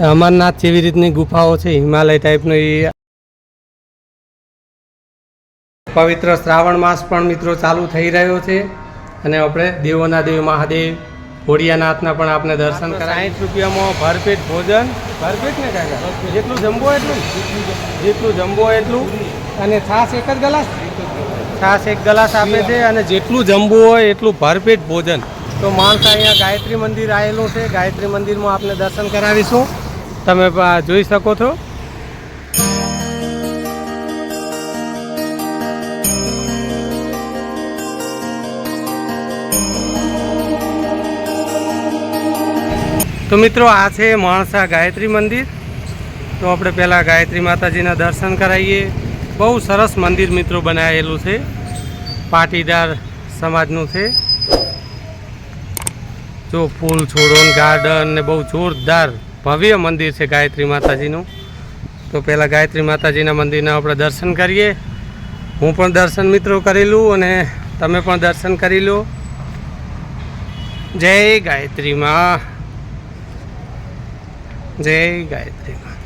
અમરનાથ જેવી રીતની ગુફાઓ છે હિમાલય ટાઈપનો એ. પવિત્ર શ્રાવણ માસ પણ મિત્રો ચાલુ થઈ રહ્યો છે અને આપણે દેવોના દેવ મહાદેવ હોડિયાનાથના પણ આપણે દર્શન કરાય સાઠ રૂપિયામાં ભરપેટ ભોજન. ભરપેટ ને કાકા જેટલું જમવો એટલું. જેટલું જમવો એટલું. અને છાશ એક જ ગલાસ? છાશ એક ગલાસ આપે છે અને જેટલું જમવું હોય એટલું ભરપેટ ભોજન. તો માણસ અહીંયા ગાયત્રી મંદિર આવેલું છે. ગાયત્રી મંદિરમાં આપણે દર્શન કરાવીશું. તમે જોઈ શકો છો. તો મિત્રો, આ છે માણસા ગાયત્રી મંદિર. તો આપણે પહેલાં ગાયત્રી માતાજીના દર્શન કરાવીએ. બહુ સરસ મંદિર મિત્રો બનાવેલું છે. પાટીદાર સમાજનું છે. જો ફૂલ છોડો ગાર્ડન ને બહુ જોરદાર ભવ્ય મંદિર છે ગાયત્રી માતાજીનું. તો પહેલાં ગાયત્રી માતાજીના મંદિરના આપણે દર્શન કરીએ. હું પણ દર્શન મિત્રો કરેલું અને તમે પણ દર્શન કરી લો. જય ગાયત્રી માં. જય ગાયત્રી માં.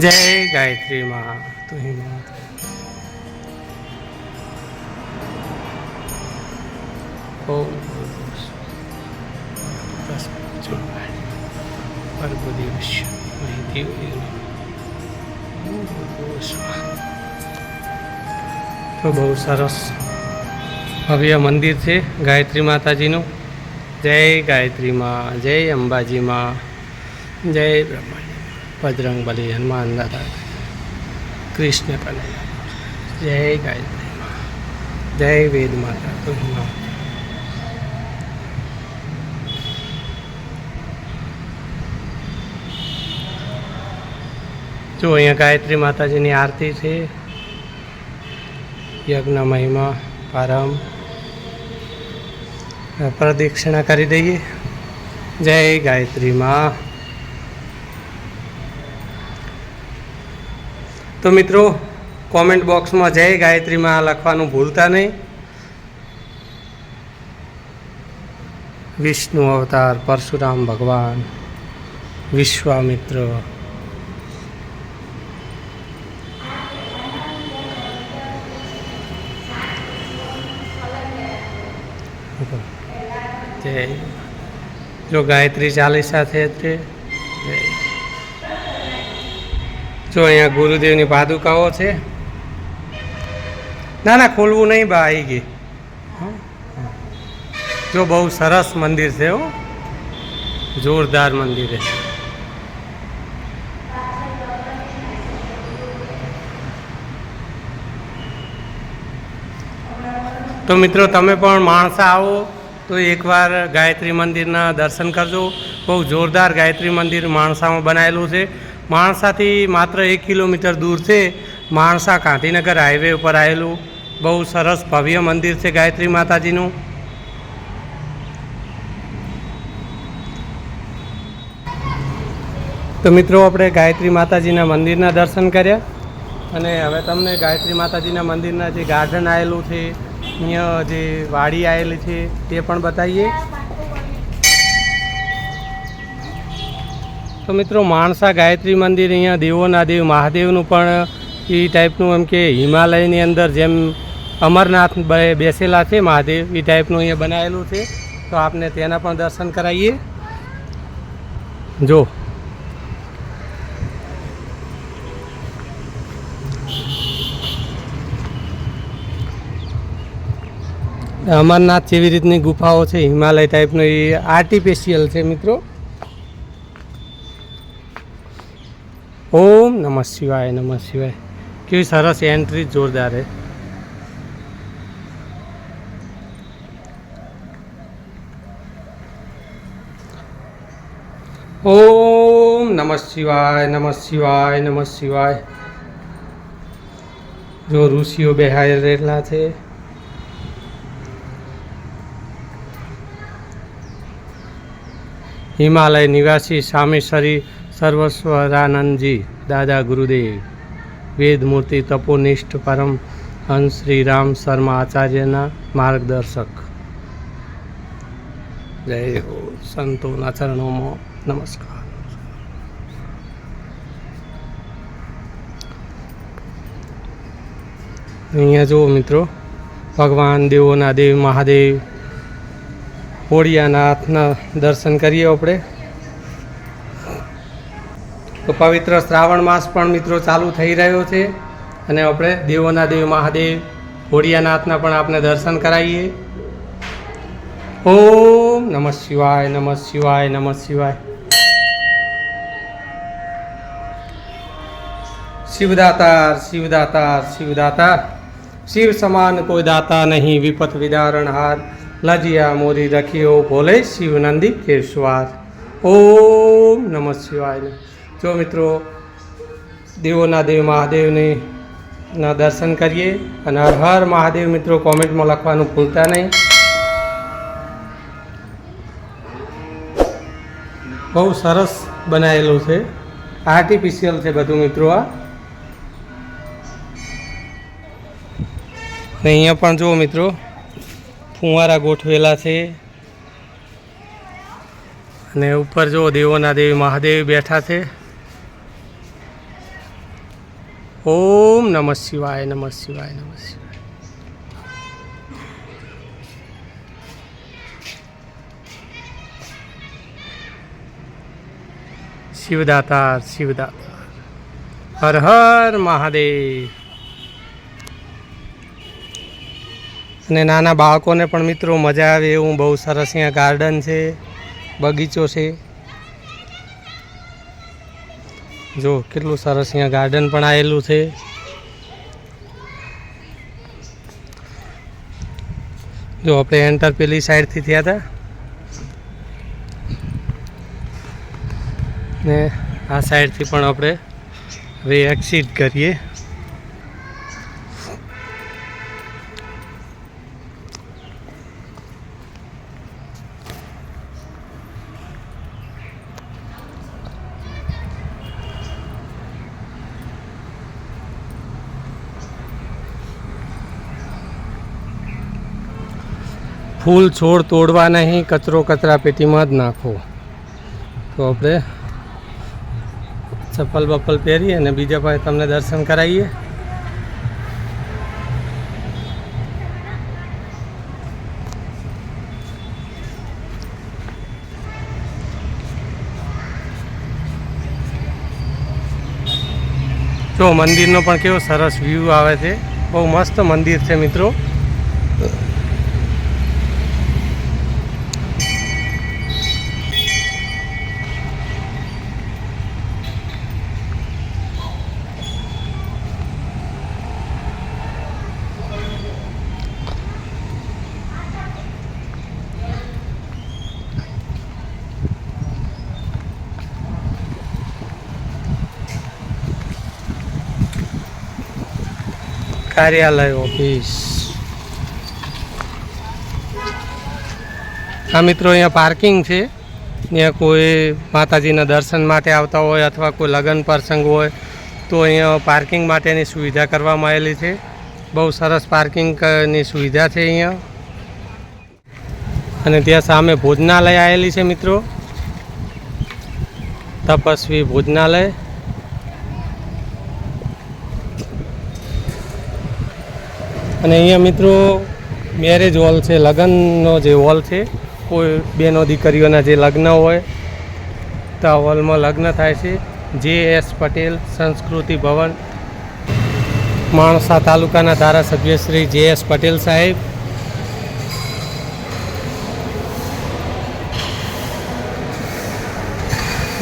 જય ગાયત્રી માં. તુહી માતા દિવસ તો બહુ સરસ ભવ્ય મંદિર છે ગાયત્રી માતાજીનું જય ગાયત્રીમાં જય અંબાજીમાં જય બ્રહ્માજી બજરંગ બલી હનુમાન દાદા કૃષ્ણ કનૈયા જય ગાયત્રીમાં જય વેદ માતા જો અહીંયા ગાયત્રી માતાજીની આરતી છે, યજ્ઞ મહિમા પારમ પ્રદક્ષિણા કરી દઈએ. જય ગાયત્રી માં. તો મિત્રો કોમેન્ટ બોક્સમાં જય ગાયત્રી માં લખવાનું ભૂલતા નહીં. વિષ્ણુ અવતાર પરશુરામ ભગવાન. વિશ્વામિત્ર. જો ગાયત્રી ચાલીસા છે તે જો અહીંયા ગુરુદેવની પાદુકાઓ છે. ના ના, ખોલવું નહીં બા આવી ગઈ. જો બહુ સરસ મંદિર છે, હો. જોરદાર મંદિર છે. તો મિત્રો, તમે પણ માણસા આવો. તો એકવાર ગાયત્રી મંદિરના દર્શન કરજો. બહુ જોરદાર ગાયત્રી મંદિર માણસામાં બનાવેલું છે. માણસાથી માત્ર એક કિલોમીટર દૂર છે. માણસા ગાંધીનગર હાઈવે ઉપર આવેલું. બહુ સરસ ભવ્ય મંદિર છે ગાયત્રી માતાજીનું. તો મિત્રો, આપણે ગાયત્રી માતાજીના મંદિરના દર્શન કર્યા. અને હવે તમને ગાયત્રી માતાજીના મંદિરના જે ગાર્ડન આવેલું છે અહીંયા જે વાડી આવેલી છે, તે પણ બતાવીએ. તો મિત્રો, માણસા ગાયત્રી મંદિર અહીંયા દેવોના દેવ, મહાદેવનું પણ એ ટાઈપનું એમ કે હિમાલયની અંદર જેમ અમરનાથ બેસેલા છે, મહાદેવ, એ ટાઈપનું અહીંયા બનાવેલું છે. તો આપને તેના પણ દર્શન કરાવીએ. જો. અમરનાથ જેવી રીતની ગુફાઓ છે, હિમાલય ટાઈપનો એ આર્ટિફિશિયલ છે મિત્રો. ઓમ નમઃ શિવાય નમઃ શિવાય. કેવી સરસ એન્ટ્રી જોરદાર છે. ઓમ નમઃ શિવાય નમઃ શિવાય નમઃ શિવાય. જો ઋષિઓ બેહાયેલા છે. હિમાલય નિવાસી સામેશ્વરી સર્વસ્વરાનંદજી, દાદા ગુરુદેવ વેદમૂર્તિ તપોનિષ્ઠ પરમ હંસ શ્રી રામ શર્મા આચાર્યના માર્ગદર્શક. જય હો સંતોના ચરણોમાં નમસ્કાર. અહીંયા જુઓ મિત્રો, ભગવાન, દેવોના દેવ, મહાદેવ હોળિયાનાથના દર્શન કરીએ આપણે. તો પવિત્ર શ્રાવણ માસ પણ મિત્રો ચાલુ થઈ રહ્યો છે અને આપણે દેવોના દેવ મહાદેવ હોળિયાનાથના પણ આપણે દર્શન કરાવીએ. ઓમ નમઃ શિવાય નમઃ શિવાય નમઃ શિવાય. શિવદાતાર શિવદાતાર શિવદાતાર. શિવ સમાન કોઈ દાતા નહીં, વિપત વિદારણ હાર. લજિયા મોરી રખિયો ભોલે શિવનંદી કેશવાર. ઓમ નમઃ શિવાય. જો મિત્રો, દેવોના દેવ મહાદેવને ના દર્શન કરીએ અને હર હર મહાદેવ મિત્રો, કોમેન્ટમાં લખવાનું ભૂલતા નહીં. બહુ સરસ બનાવેલું છે. આર્ટિફિશિયલ છે બધું મિત્રો આ. અહીંયા પણ જુઓ મિત્રો ફુવારા ગોઠવેલા છે. અને ઉપર જુઓ દેવોના દેવી મહાદેવ બેઠા છે. ઓમ નમઃ શિવાય નમઃ શિવાય નમઃ શિવાય. શિવદાતાર શિવદાતાર હર હર મહાદેવ. અને નાના બાળકોને પણ મિત્રો મજા આવે એવું બહુ સરસ અહીંયા ગાર્ડન છે, બગીચો છે. જો, કેટલું સરસ અહીંયા ગાર્ડન પણ આવેલું છે. જો, આપણે એન્ટર પેલી સાઈડથી થયા હતા ને આ સાઈડથી પણ આપણે હવે એક્સિટ કરીએ. ફૂલ છોડ તોડવા નહીં, કચરો કચરા પેટીમાં જ નાખો. તો આપણે ચપ્પલ બપ્પલ પહેરીએ અને બીજા પાસે તમને દર્શન કરાવીએ. જો, મંદિરનો પણ કેવો સરસ વ્યૂ આવે છે. બહુ મસ્ત મંદિર છે મિત્રો. કાર્યાલય ઓફિસ. હા મિત્રો અહીંયા પાર્કિંગ છે. અહીંયા કોઈ માતાજીના દર્શન માટે આવતા હોય અથવા કોઈ લગ્ન પ્રસંગ હોય, તો અહીંયા પાર્કિંગ માટેની સુવિધા કરવામાં આવેલી છે. બહુ સરસ પાર્કિંગની સુવિધા છે અહીંયા. અને ત્યાં સામે ભોજનાલય આવેલી છે મિત્રો. તપસ્વી ભોજનાલય. અને અહીંયા મિત્રો મેરેજ હોલ છે, લગ્નનો જે હોલ છે, કોઈ બેનો દીકરીઓના જે લગ્ન હોય, તો આ હોલમાં લગ્ન થાય છે. જે એસ પટેલ સંસ્કૃતિ ભવન, માણસા તાલુકાના ધારાસભ્ય શ્રી જે એસ પટેલ સાહેબ.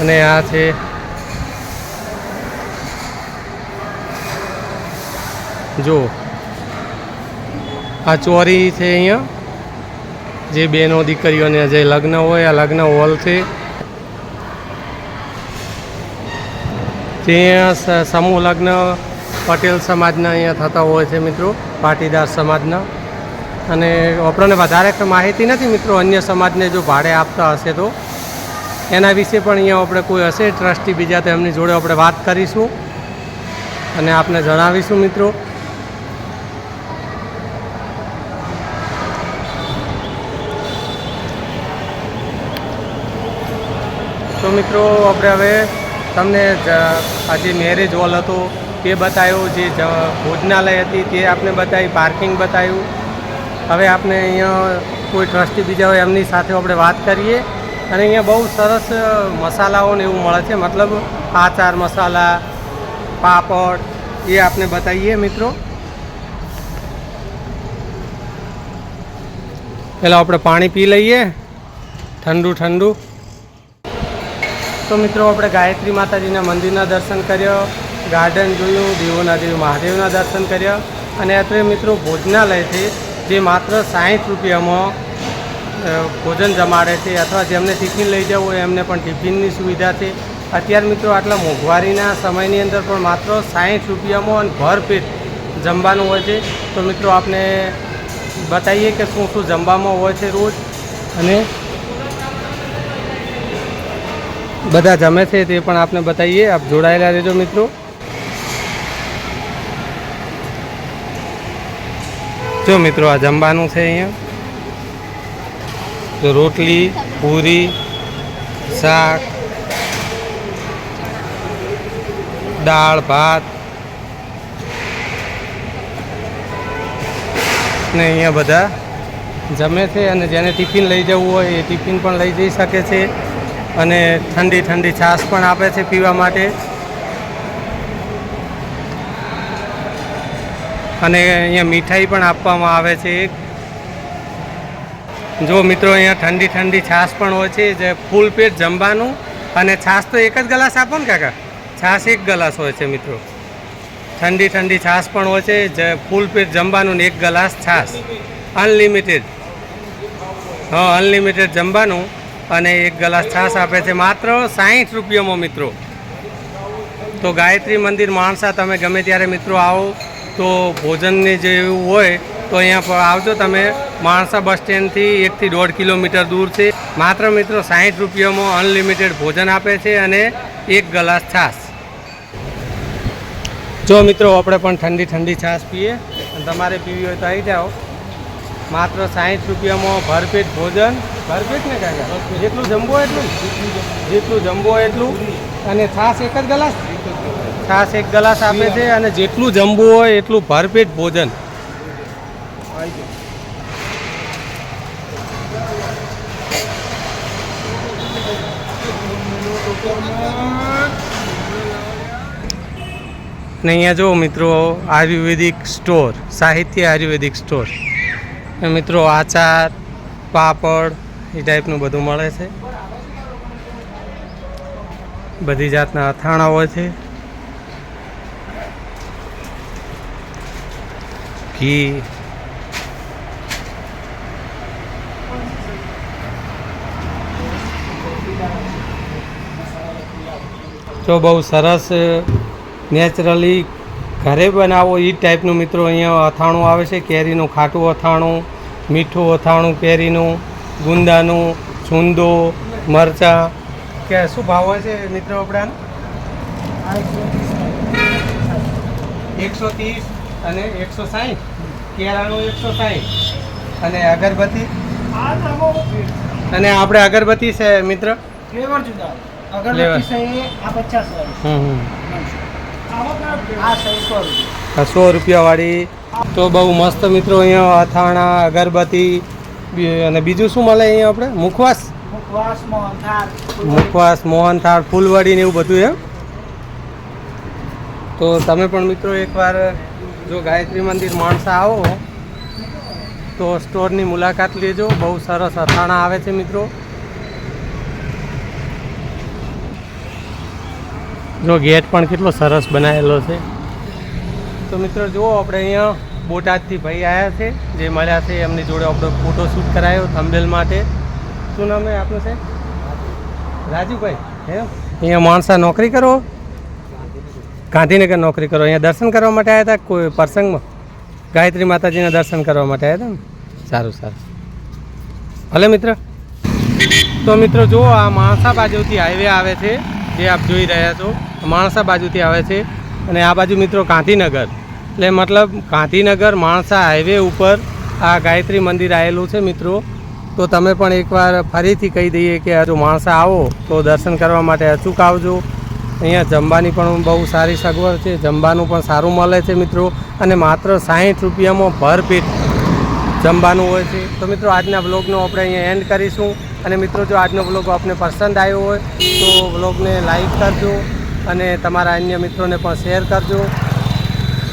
અને આ છે જો આ ચોરી છે અહીંયા. જે બેનો દીકરીઓને જે લગ્ન હોય, આ લગ્ન હોલ છે. ત્યાં સમૂહ લગ્ન પટેલ સમાજના અહીંયા થતા હોય છે મિત્રો, પાટીદાર સમાજના. અને આપણને વધારે માહિતી નથી મિત્રો, અન્ય સમાજને જો ભાડે આપતા હશે તો. એના વિશે પણ અહીંયા આપણે કોઈ હશે, ટ્રસ્ટી બીજા તો એમની જોડે આપણે વાત કરીશું. અને આપને જણાવીશું મિત્રો. તો મિત્રો, આપણે હવે તમને આ જે મેરેજ હોલ હતો, તે બતાવ્યો, જે ભોજનાલય હતી, તે આપને બતાવી પાર્કિંગ બતાવ્યું. હવે આપણે અહીંયા કોઈ ટ્રસ્ટી બીજા હોય, એમની સાથે આપણે વાત કરીએ. અને અહીંયા બહુ સરસ મસાલાઓને એવું મળે છે. મતલબ આચાર મસાલા, પાપડ, એ આપને બતાવીએ મિત્રો. પહેલાં આપણે પાણી પી લઈએ. ઠંડુ ઠંડુ. તો મિત્રો, આપણે ગાયત્રી માતાજીના મંદિરના દર્શન કર્યો, ગાર્ડન જોયું, દેવોના દેવ, મહાદેવના દર્શન કર્યા. અને અત્રે મિત્રો ભોજનાલય છે જે માત્ર સાહીઠ રૂપિયામાં ભોજન જમાડે છે અથવા જેમને ટિફિન લઈ જવું હોય એમને પણ ટિફિનની સુવિધા છે. અત્યારે મિત્રો, આટલા મોંઘવારીના સમયની અંદર પણ માત્ર સાહીઠ રૂપિયામાં અને ભરપેટ જમવાનું હોય છે. તો મિત્રો, આપને બતાવીએ કે શું શું જમવામાં હોય છે રોજ. અને બધા જમે છે તે પણ આપને બતાવીએ. આપ જોડાયેલા રહેજો મિત્રો. જો મિત્રો, આ જમવાનું છે અહીંયા. તો રોટલી, પૂરી, શાક, દાળ, ભાત ને અહીંયા બધા જમે છે. અને જેને ટિફિન લઈ જવું હોય એ ટિફિન પણ લઈ જઈ શકે છે. અને ઠંડી ઠંડી છાશ પણ આપે છે પીવા માટે. અને અહીંયા મીઠાઈ પણ આપવામાં આવે છે એક. જો મિત્રો અહીંયા ઠંડી ઠંડી છાશ પણ હોય છે, જે ફૂલ પેટ જમવાનું અને છાશ તો એક જ ગ્લાસ આપો ને કાકા? છાશ એક ગ્લાસ હોય છે મિત્રો. ઠંડી ઠંડી છાશ પણ હોય છે, જે ફૂલ પેટ જમવાનું ને એક ગ્લાસ છાશ. અનલિમિટેડ હા અનલિમિટેડ જમવાનું. અને એક ગ્લાસ છાશ આપે છે માત્ર સાહીઠ રૂપિયામાં મિત્રો. તો ગાયત્રી મંદિર માણસા તમે ગમે ત્યારે મિત્રો આવો, તો ભોજનને જેવું હોય, તો અહીંયા આવજો તમે. માણસા બસ સ્ટેન્ડથી એકથી દોઢ કિલોમીટર દૂર છે. માત્ર મિત્રો સાહીઠ રૂપિયામાં અનલિમિટેડ ભોજન આપે છે અને એક ગ્લાસ છાશ. જો મિત્રો આપણે પણ ઠંડી ઠંડી છાશ પીએ અને તમારે પીવી હોય તો આવી જાઓ. માત્ર સાહીઠ રૂપિયામાં ભરપેટ ભોજન. ભરપેટ ને કાકા જેટલું જમવું એટલું જેટલું જમવું એટલું. અને છાશ એક જ ગ્લાસ? છાશ એક ગ્લાસ આપે છે અને જેટલું જમવું હોય એટલું ભરપેટ ભોજન. અહીંયા જો મિત્રો આયુર્વેદિક સ્ટોર, સાહિત્ય આયુર્વેદિક સ્ટોર. મિત્રો આચાર, પાપડ, એ ટાઈપનું બધું મળે છે. બધી જાતના અથાણા હોય છે. ઘી. તો બહુ સરસ નેચરલી ઘરે બનાવો એ ટાઈપનું મિત્રો અહીંયા અથાણું આવે છે કેરીનું ખાટું અથાણું મીઠું અથાણું કેરીનું ગુંદાનું છુંદો મરચાં. કે શું ભાવ હોય છે મિત્રો આપણા? એકસો ત્રીસ અને એકસો સાહીઠ. કેળાનું એકસો સાહીઠ. અને અગરબત્તી? અને આપણે અગરબત્તી છે મિત્ર? ફ્લેવર જુદા. અગરબત્તી છે આ પચાસ હમ હમ. આ સો રૂપિયાવાળી. તો બહુ મસ્ત મિત્રો અહીંયા અથાણા, અગરબત્તી અને બીજું શું મળે અહીંયા આપણે? મુખવાસ? મુખવાસ, મોહનથાળ મોહનથાળ ને એવું બધું એમ? તો તમે પણ મિત્રો એકવાર જો ગાયત્રી મંદિર માણસા આવો, તો સ્ટોરની મુલાકાત લેજો. બહુ સરસ અથાણા આવે છે મિત્રો. જો ગેટ પણ કેટલો સરસ બનાવેલો છે. તો મિત્રો જુઓ, આપણે અહીંયા બોટાદથી ભાઈ આવ્યા છે, જે મળ્યા છે, એમની જોડે આપણો ફોટો શૂટ કરાયો થંબેલ માટે. શું નામ આપનું છે રાજુભાઈ, હે? અહીંયા માણસા નોકરી કરો? ગાંધીનગર નોકરી કરો. અહીંયા દર્શન કરવા માટે આવ્યા હતા કોઈ પ્રસંગમાં? ગાયત્રી માતાજીના દર્શન કરવા માટે આવ્યા હતા ને? સારું સારું. ભલે મિત્ર. તો મિત્રો જુઓ, આ માણસા બાજુથી હાઈવે આવે છે. જે આપ જોઈ રહ્યા છો, માણસા બાજુથી આવે છે અને આ બાજુ મિત્રો ગાંધીનગર. એટલે મતલબ ગાંધીનગર માણસા હાઈવે ઉપર આ ગાયત્રી મંદિર આવેલું છે મિત્રો. તો તમે પણ એકવાર ફરીથી કહી દઈએ કે હજુ માણસા આવો તો દર્શન કરવા માટે અચૂક આવજો. અહીંયા જમવાની પણ બહુ સારી સગવડ છે, જમવાનું પણ સારું મળે છે મિત્રો. અને માત્ર સાહીઠ રૂપિયામાં ભરપેટ જમવાનું હોય છે. તો મિત્રો આજના બ્લોગનો આપણે અહીંયા એન્ડ કરીશું. અને મિત્રો, જો આજનો બ્લોગ આપને પસંદ આવ્યો હોય, તો બ્લોગને લાઈક કરજો અને તમારા અન્ય મિત્રોને પણ શેર કરજો.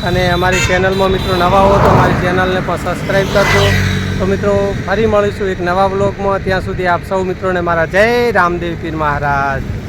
અને અમારી ચેનલમાં મિત્રો નવા હો તો અમારી ચેનલને પણ સબસ્ક્રાઈબ કરજો. તો મિત્રો, ફરી મળીશું એક નવા બ્લોગમાં ત્યાં સુધી આપ સૌ મિત્રોને મારા જય રામદેવ પીર મહારાજ.